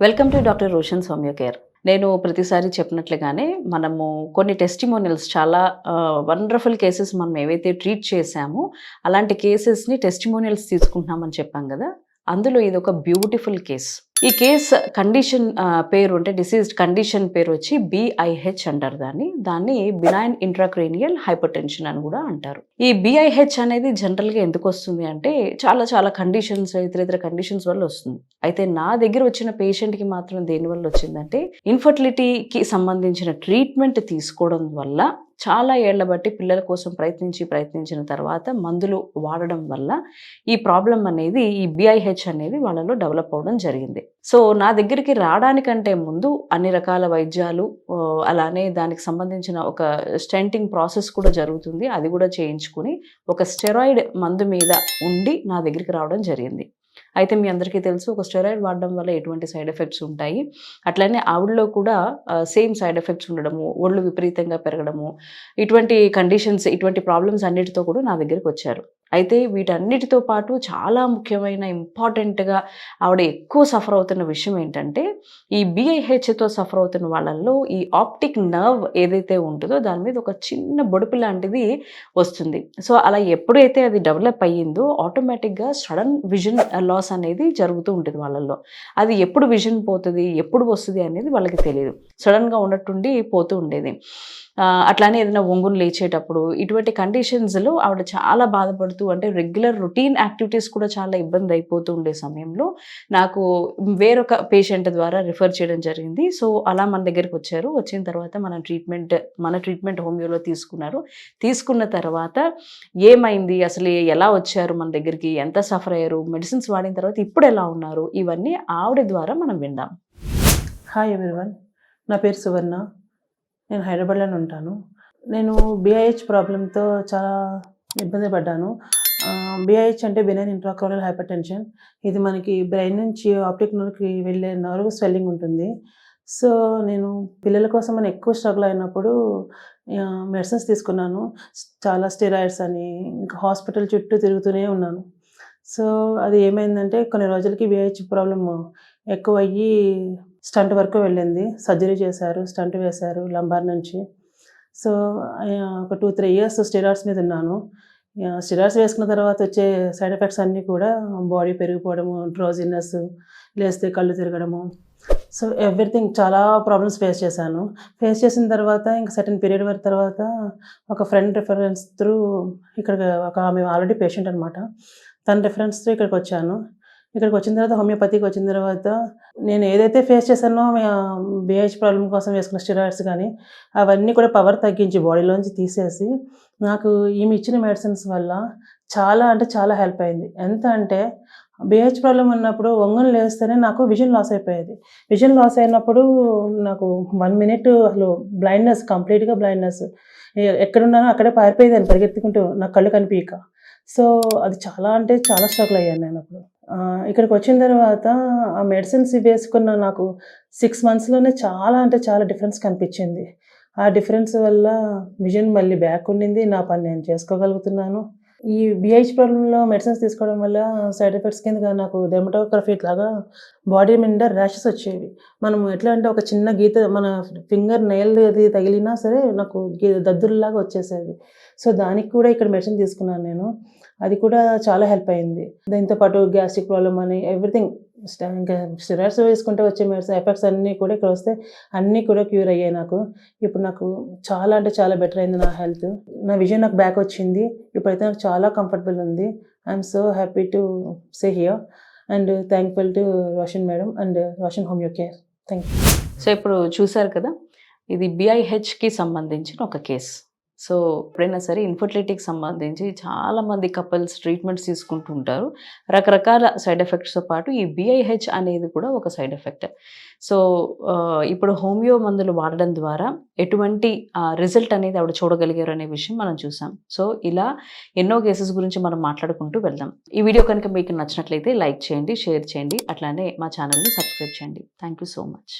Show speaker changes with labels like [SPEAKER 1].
[SPEAKER 1] Welcome to doctor Roshan Soumya care నేను ప్రతిసారి చెప్పినట్లుగానే మనము కొన్ని టెస్టిమోనియల్స్ చాలా వండర్ఫుల్ కేసెస్ మనం ఏవైతే ట్రీట్ చేశామో అలాంటి కేసెస్ని టెస్టిమోనియల్స్ తీసుకుంటున్నామని చెప్పాం కదా అందులో ఇది ఒక బ్యూటిఫుల్ కేస్ ఈ కేస్ కండిషన్ పేరు అంటే డిసీజ్డ్ కండిషన్ పేరు వచ్చి బిఐహెచ్ అంటారు దాన్ని. దాన్ని బినాయిన్ ఇంట్రాక్రేనియల్ హైపర్టెన్షన్ అని కూడా అంటారు. ఈ బిఐహెచ్ అనేది జనరల్గా ఎందుకు వస్తుంది అంటే చాలా చాలా కండిషన్స్ ఇతర ఇతర కండిషన్స్ వల్ల వస్తుంది. అయితే నా దగ్గర వచ్చిన పేషెంట్కి మాత్రం దేనివల్ల వచ్చిందంటే ఇన్ఫర్టిలిటీకి సంబంధించిన ట్రీట్మెంట్ తీసుకోవడం వల్ల చాలా ఏళ్ళ బట్టి పిల్లల కోసం ప్రయత్నించి ప్రయత్నించిన తర్వాత మందులు వాడడం వల్ల ఈ ప్రాబ్లం అనేది ఈ బిఐహెచ్ అనేది వాళ్ళలో డెవలప్ అవ్వడం జరిగింది. సో నా దగ్గరికి రావడానికంటే ముందు అన్ని రకాల వైద్యాలు అలానే దానికి సంబంధించిన ఒక స్టెంటింగ్ ప్రాసెస్ కూడా జరుగుతుంది. అది కూడా చేయించుకుని ఒక స్టెరాయిడ్ మందు మీద ఉండి నా దగ్గరికి రావడం జరిగింది. అయితే మీ అందరికీ తెలుసు ఒక స్టెరాయిడ్ వాడడం వల్ల ఎటువంటి సైడ్ ఎఫెక్ట్స్ ఉంటాయి. అట్లనే ఆవిడలో కూడా సేమ్ సైడ్ ఎఫెక్ట్స్ ఉండడము ఒళ్ళు విపరీతంగా పెరగడము ఇటువంటి కండిషన్స్ ఇటువంటి ప్రాబ్లమ్స్ అన్నిటితో కూడా నా దగ్గరికి వచ్చారు. అయితే వీటన్నిటితో పాటు చాలా ముఖ్యమైన ఇంపార్టెంట్గా ఆవిడ ఎక్కువ సఫర్ అవుతున్న విషయం ఏంటంటే ఈ బిఐహెచ్తో సఫర్ అవుతున్న వాళ్ళల్లో ఈ ఆప్టిక్ నర్వ్ ఏదైతే ఉంటుందో దాని మీద ఒక చిన్న బొడుపు లాంటిది వస్తుంది. సో అలా ఎప్పుడైతే అది డెవలప్ అయ్యిందో ఆటోమేటిక్గా సడన్ విజన్ లాస్ అనేది జరుగుతూ ఉంటుంది వాళ్ళల్లో. అది ఎప్పుడు విజన్ పోతుంది ఎప్పుడు వస్తుంది అనేది వాళ్ళకి తెలియదు. సడన్గా ఉన్నట్టుండి పోతూ ఉండేది. అట్లానే ఏదైనా ఒంగును లేచేటప్పుడు ఇటువంటి కండిషన్స్లో ఆవిడ చాలా బాధపడుతూ అంటే రెగ్యులర్ రొటీన్ యాక్టివిటీస్ కూడా చాలా ఇబ్బంది అయిపోతూ ఉండే సమయంలో నాకు వేరొక పేషెంట్ ద్వారా రిఫర్ చేయడం జరిగింది. సో అలా మన దగ్గరికి వచ్చారు. వచ్చిన తర్వాత మన ట్రీట్మెంట్ మన ట్రీట్మెంట్ హోమియోలో తీసుకున్నారు. తీసుకున్న తర్వాత ఏమైంది? అసలు ఎలా వచ్చారు మన దగ్గరికి? ఎంత సఫర్ అయ్యారు? మెడిసిన్స్ వాడిన తర్వాత ఇప్పుడు ఎలా ఉన్నారు? ఇవన్నీ ఆవిడ ద్వారా మనం విందాం.
[SPEAKER 2] హాయ్ ఎవ్రీవన్ నా పేరు సువర్ణ. నేను హైదరాబాద్లోనే ఉంటాను. నేను బిఐహెచ్ ప్రాబ్లంతో చాలా ఇబ్బంది పడ్డాను. బిఐహెచ్ అంటే బెనైన్ ఇంట్రాక్రోనల్ హైపర్ టెన్షన్ ఇది మనకి బ్రెయిన్ నుంచి ఆప్టిక్ నోర్కి వెళ్ళే నర్వ్ స్వెల్లింగ్ ఉంటుంది. సో నేను పిల్లల కోసం అని ఎక్కువ స్ట్రగుల్ అయినప్పుడు మెడిసిన్స్ తీసుకున్నాను. చాలా స్టెరాయిడ్స్ అని ఇంకా హాస్పిటల్ చుట్టూ తిరుగుతూనే ఉన్నాను. సో అది ఏమైందంటే కొన్ని రోజులకి బిఐహెచ్ ప్రాబ్లమ్ ఎక్కువ అయ్యి స్టంట్ వరకు వెళ్ళింది. సర్జరీ చేశారు స్టంట్ వేశారు లంబార్ నుంచి. సో ఒక టూ త్రీ ఇయర్స్ స్టెరాయిడ్స్ మీద ఉన్నాను. స్టెరాయిడ్స్ వేసుకున్న తర్వాత వచ్చే సైడ్ ఎఫెక్ట్స్ అన్నీ కూడా బాడీ పెరిగిపోవడము డ్రోజినెస్ లేస్తే కళ్ళు తిరగడము. సో ఎవ్రీథింగ్ చాలా ప్రాబ్లమ్స్ ఫేస్ చేశాను. ఫేస్ చేసిన తర్వాత ఇంకా సర్టన్ పీరియడ్ వరకు తర్వాత ఒక ఫ్రెండ్ రిఫరెన్స్ త్రూ ఇక్కడ ఒక ఆమె ఆల్రెడీ పేషెంట్ అనమాట తన రిఫరెన్స్ త్రూ ఇక్కడికి వచ్చాను. ఇక్కడికి వచ్చిన తర్వాత హోమియోపతికి వచ్చిన తర్వాత నేను ఏదైతే ఫేస్ చేశానో బిహెచ్ ప్రాబ్లం కోసం వేసుకున్న స్టిరాయిడ్స్ కానీ అవన్నీ కూడా పవర్ తగ్గించి బాడీలోంచి తీసేసి నాకు ఈమె ఇచ్చిన మెడిసిన్స్ వల్ల చాలా అంటే చాలా హెల్ప్ అయింది. ఎంత అంటే బిహెచ్ ప్రాబ్లం ఉన్నప్పుడు ఒంగోలు లేస్తేనే నాకు విజన్ లాస్ అయిపోయేది. విజన్ లాస్ అయినప్పుడు నాకు వన్ మినిట్ అసలు బ్లైండ్నెస్ కంప్లీట్గా బ్లైండ్నెస్ ఎక్కడున్నానో అక్కడే పారిపోయేదాన్ని పరిగెత్తుకుంటూ నాకు కళ్ళు కనిపించక సో అది చాలా అంటే చాలా స్ట్రగుల్ అయ్యాను నేను అప్పుడు. ఇక్కడికి వచ్చిన తర్వాత ఆ మెడిసిన్స్ వేసుకున్న నాకు సిక్స్ మంత్స్లోనే చాలా అంటే చాలా డిఫరెన్స్ కనిపించింది. ఆ డిఫరెన్స్ వల్ల విజన్ మళ్ళీ బ్యాక్ ఉండింది. నా పని నేను చేసుకోగలుగుతున్నాను. ఈ బిహెచ్ ప్రాబ్లంలో మెడిసిన్స్ తీసుకోవడం వల్ల సైడ్ ఎఫెక్ట్స్ కింద నాకు డెమటోగ్రఫీ లాగా బాడీ నిండా ర్యాషెస్ వచ్చేవి. మనం ఎట్లా అంటే ఒక చిన్న గీత మన ఫింగర్ నెయిల్ అది తగిలినా సరే నాకు గీ- వచ్చేసేది సో దానికి కూడా ఇక్కడ మెడిసిన్ తీసుకున్నాను నేను. అది కూడా చాలా హెల్ప్ అయింది. దీంతో పాటు గ్యాస్ట్రిక్ ప్రాబ్లమ్ అని ఎవ్రీథింగ్ ఇంకా స్టెరాయిడ్స్ వేసుకుంటే వచ్చే మెడిసిన్ ఎఫెక్ట్స్ అన్నీ కూడా ఇక్కడ వస్తే అన్నీ కూడా క్యూర్ అయ్యాయి నాకు. ఇప్పుడు నాకు చాలా అంటే చాలా బెటర్ అయింది నా హెల్త్. నా విజన్ నాకు బ్యాక్ వచ్చింది. ఇప్పుడైతే నాకు చాలా కంఫర్టబుల్ ఉంది. I'm so happy to say here and thankful to Roshan madam and Roshan homeo care. Thank you
[SPEAKER 1] so ఇప్పుడు చూశారు కదా ఇది బిఐహెచ్కి సంబంధించిన ఒక కేసు. సో ఎప్పుడైనా సరే ఇన్ఫర్టిలిటీకి సంబంధించి చాలామంది కపుల్స్ ట్రీట్మెంట్స్ తీసుకుంటుంటారు రకరకాల సైడ్ ఎఫెక్ట్స్తో పాటు ఈ బిఐహెచ్ అనేది కూడా ఒక సైడ్ ఎఫెక్ట్. సో ఇప్పుడు హోమియో మందులు వాడడం ద్వారా ఎటువంటి రిజల్ట్ అనేది ఆవిడ చూడగలిగారు అనే విషయం మనం చూసాం. సో ఇలా ఎన్నో కేసెస్ గురించి మనం మాట్లాడుకుంటూ వెళ్దాం. ఈ వీడియో కనుక మీకు నచ్చినట్లయితే లైక్ చేయండి షేర్ చేయండి అట్లానే మా ఛానల్ని సబ్స్క్రైబ్ చేయండి. Thank you so much.